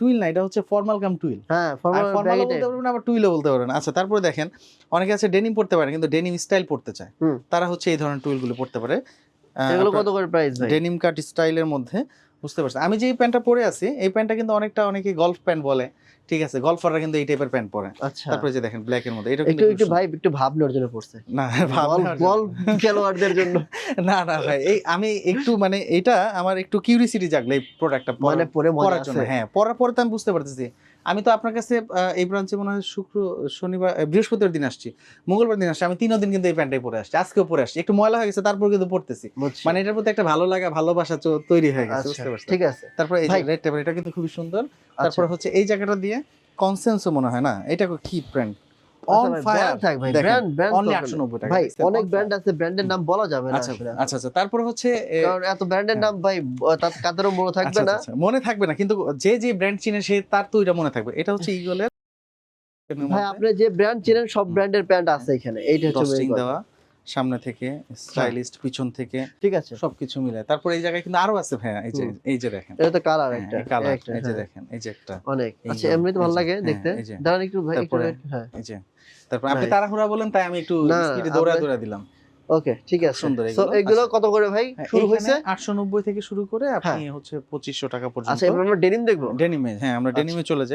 Twill না এটা হচ্ছে ফর্মাল কাম টুইল। হ্যাঁ ফর্মাল বলতে পারবেন আবার টুইলও বলতে পারবেন আচ্ছা তারপরে দেখেন অনেকে আছে ডেনিম পড়তে পারে কিন্তু ডেনিম স্টাইল পড়তে চায়। তারা হচ্ছে এই ধরনের টুইলগুলো পড়তে পারে। এগুলো কত করে প্রাইস ডেনিম কাট স্টাইলের মধ্যে বুঝতে পারছি। আমি যে এই প্যান্টটা পরে আছি এই প্যান্টটা কিন্তু অনেকটা অনেকে গলফ প্যান্ট বলে। ঠিক আছে গলফাররা কিন্তু এই টাইপের প্যান্ট পরে। আচ্ছা। তারপরে যে দেখেন ব্ল্যাক এর মধ্যে এটা একটু একটু ভাই একটু ভাব নেওয়ার জন্য পড়ছে না ভাব বল বল খেলোয়াড়দের জন্য। না না ভাই এই আমি একটু মানে এটা আমার একটু কিউরিসিটি জাগলে এই প্রোডাক্টটা মানে পরে মজা জন্য। আছে। হ্যাঁ পরার পরে তো আমি বুঝতে পারতেছি। আমি তো আপনার কাছে এই ব্রাঞ্চে মনে হয় শুক্র শনিবার বৃহস্পতিবার দিন আসছি। মঙ্গলবার দিন আসছি। আমি তিনও দিন কিন্তু এই প্যান্টটাই পরে আসছি। আজকেও পরে আসছি। একটু ময়লা হয়ে গেছে তারপর কিন্তু পড়তেছি মানে এটার প্রতি একটা ভালো লাগা ভালোবাসা তৈরি হয়ে গেছে আচ্ছা, বুঝতে পারছি ঠিক আছে। তারপরে এই রেড টেবিল এটা কিন্তু খুবই সুন্দর। তারপর তারপরে হচ্ছে এই জায়গাটা দিয়ে কনসেন্সও মনে হয় না? এটা কি ব্র্যান্ড অন আচ্ছা ভাই, ফায়ার থাক ভাই ব্র্যান্ড ব্র্যান্ড অনলি আটশো নব্বই টাকা ভাই অনেক ব্র্যান্ড আছে ব্র্যান্ডের নাম বলা যাবে না আচ্ছা আচ্ছা আচ্ছা তারপরে হচ্ছে কারণ এত ব্র্যান্ডের নাম ভাই তার কাদেরও মনে থাকবে আচ্ছা, না। মনে থাকবে না কিন্তু যে যে ব্র্যান্ড চিনে সে তার তো এটা মনে থাকবে। এটা হচ্ছে ইগলের ভাই আপনি যে ব্র্যান্ড চেনেন সব ব্র্যান্ডের প্যান্ট আছে এখানে এইটা হচ্ছে দেওয়া। সামনে থেকে স্টাইলিস্ট পিছন থেকে ঠিক আছে। সবকিছু মিলে তারপরে এই জায়গায় কিন্তু আরও আছে ভাইয়া এই যে এই যে দেখেন। এটা তো কালার হ্যাঁ, একটা কালার এই যে হ্যাঁ। দেখেন এই যে একটা। অনেক। আচ্ছা যে, এমনিতে ভালো লাগে হ্যাঁ, দেখতে। দাঁড়ান একটু ভাই একটু হ্যাঁ। এই যে তারপর আপনি। তাড়াহুড়া বলেন তাই আমি একটু স্পিডে দৌড়া দৌড়া দিলাম। ওকে ঠিক আছে। সুন্দর তো এগুলো। এগুলো কত করে ভাই? হ্যাঁ, শুরু হয়েছে? 890 থেকে শুরু করে আপনি হচ্ছে 2500 টাকা পর্যন্ত। আচ্ছা আমরা ডেনিম দেখব? ডেনিমে হ্যাঁ আমরা ডেনিমে চলে যাই।